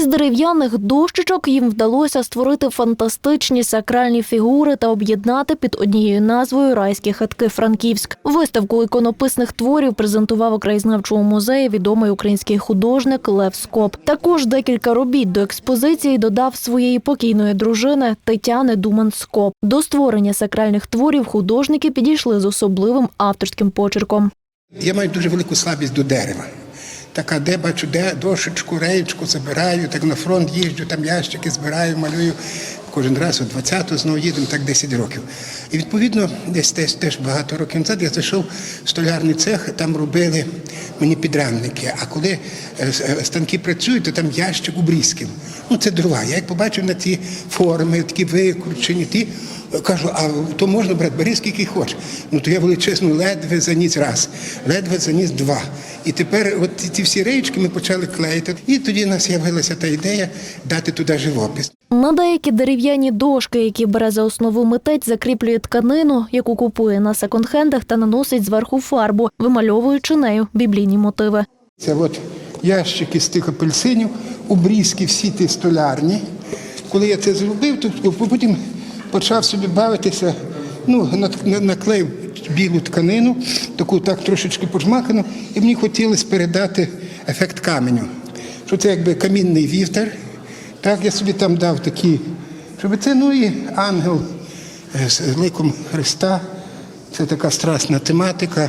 Із дерев'яних дощечок їм вдалося створити фантастичні сакральні фігури та об'єднати під однією назвою райські хатки Франківськ. Виставку іконописних творів презентував у краєзнавчому музеї відомий український художник Лев Скоп. Також декілька робіт до експозиції додав своєї покійної дружини Тетяни Думан Скоп. До створення сакральних творів художники підійшли з особливим авторським почерком. Я маю дуже велику слабість до дерева. Така, де бачу, де дошечку, реєчку забираю, так на фронт їжджу, там ящики збираю, малюю. Кожен раз от 20-го знову їдемо, так 10 років. І відповідно, десь теж, теж багато років назад я зайшов в столярний цех, там робили мені підрамники. А коли е, е, станки працюють, то там ящик обрізків. Ну це дрова. Я як побачив на ті форми, такі викручені, ті. Кажу, а то можна брати, бери скільки хочеш. Ну то я величезно ледве заніс раз, ледве заніс два. І тепер от ці- всі реєчки ми почали клеїти. І тоді в нас з'явилася та ідея дати туди живопис. На деякі дерев'яні дошки, які бере за основу митець, закріплює тканину, яку купує на секонд-хендах та наносить зверху фарбу, вимальовуючи нею біблійні мотиви. Це от ящики з тих апельсинів, обрізки всі ті столярні. Коли я це зробив, то потім почав собі бавитися, ну, наклеїв білу тканину, таку так трошечки пожмакану, і мені хотілося передати ефект каменю. Що це якби камінний вівтар. Так, я собі там дав такі, щоб це, ну і ангел е, з ликом Христа. Це така страсна тематика.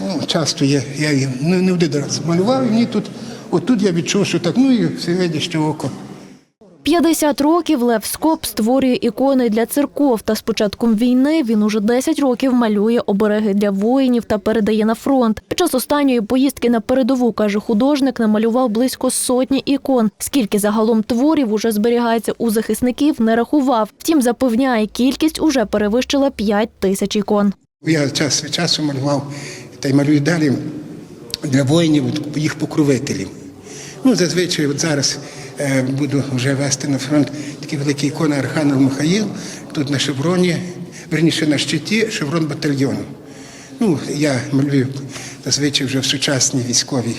Ну, часто я, я її не, не один раз малював, і мені тут, отут я відчув, що так, ну і всевидяще око. 50 років Лев Скоп створює ікони для церков. Та з початком війни він уже 10 років малює обереги для воїнів та передає на фронт. Під час останньої поїздки на передову, каже художник, намалював близько сотні ікон. Скільки загалом творів уже зберігається у захисників, не рахував. Втім, запевняє, кількість уже перевищила 5 тисяч ікон. Я час від часу малював та й малюю далі для воїнів, їх покровителів. Ну, зазвичай от зараз буду вже вести на фронт такі великі ікони Архангел Михаїл, тут на шевроні, верніше на щиті, шеврон батальйону. Ну, я малюю зазвичай вже в сучасній військовій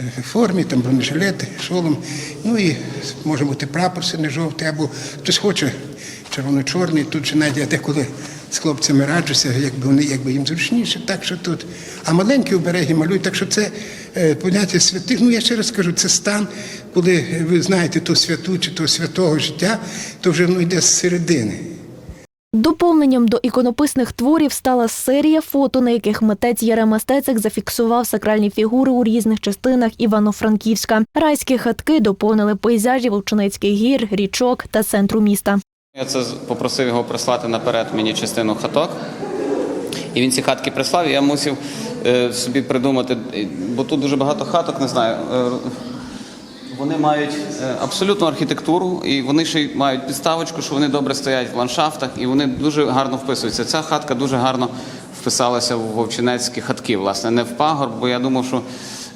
е, формі, там бронежилети, шолом. Ну і може бути прапор синий-жовтий, або хтось хоче червоно-чорний. Тут же навіть я деколи з хлопцями раджуся, якби вони якби їм зручніше, так що тут. А маленькі обереги малюють, так що це е, поняття святих. Ну я ще раз кажу, це стан, коли ви знаєте ту святу чи того святого життя, то вже воно йде з середини. Доповненням до іконописних творів стала серія фото, на яких митець Ярема Стецик зафіксував сакральні фігури у різних частинах Івано-Франківська. Райські хатки доповнили пейзажі Вовчинецьких гір, річок та центру міста. Я це попросив його прислати наперед мені частину хаток. І він ці хатки прислав, і я мусив е, собі придумати, е, бо тут дуже багато хаток, не знаю. Е, вони мають е, абсолютну архітектуру, і вони ще й мають підставочку, що вони добре стоять в ландшафтах, і вони дуже гарно вписуються. Ця хатка дуже гарно вписалася в вовчинецькі хатки, власне, не в пагорб, бо я думав, що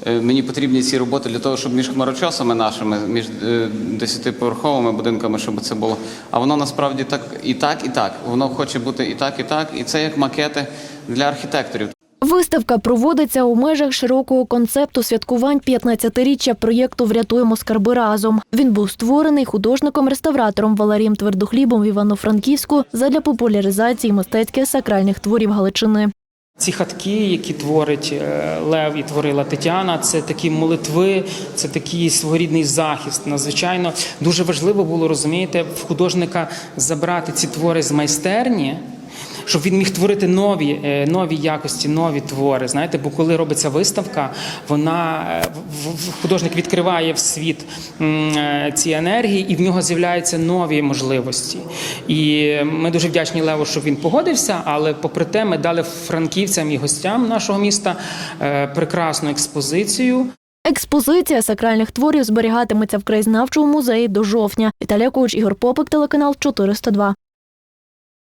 е, мені потрібні ці роботи для того, щоб між хмарочосами нашими, між е, десятиповерховими будинками, щоб це було. А воно насправді так і так, і так. Воно хоче бути і так, і так. І це як макети для архітекторів. Виставка проводиться у межах широкого концепту святкувань 15-річчя проєкту Врятуємо скарби разом. Він був створений художником-реставратором Валерієм Твердохлібом в Івано-Франківську задля популяризації мистецьких сакральних творів Галичини. Ці хатки, які творить е, Лев і творила Тетяна, це такі молитви, це такий своєрідний захист. Надзвичайно дуже важливо було розумієте, в художника забрати ці твори з майстерні. Щоб він міг творити нові, е, нові якості, нові твори. Знаєте, бо коли робиться виставка, вона е, художник відкриває в світ е, ці енергії, і в нього з'являються нові можливості. І ми дуже вдячні Леву, що він погодився. Але попри те, ми дали франківцям і гостям нашого міста прекрасну експозицію. Експозиція сакральних творів зберігатиметься в краєзнавчому музеї до жовтня. Віталія Куч, Ігор Попик, телеканал 402.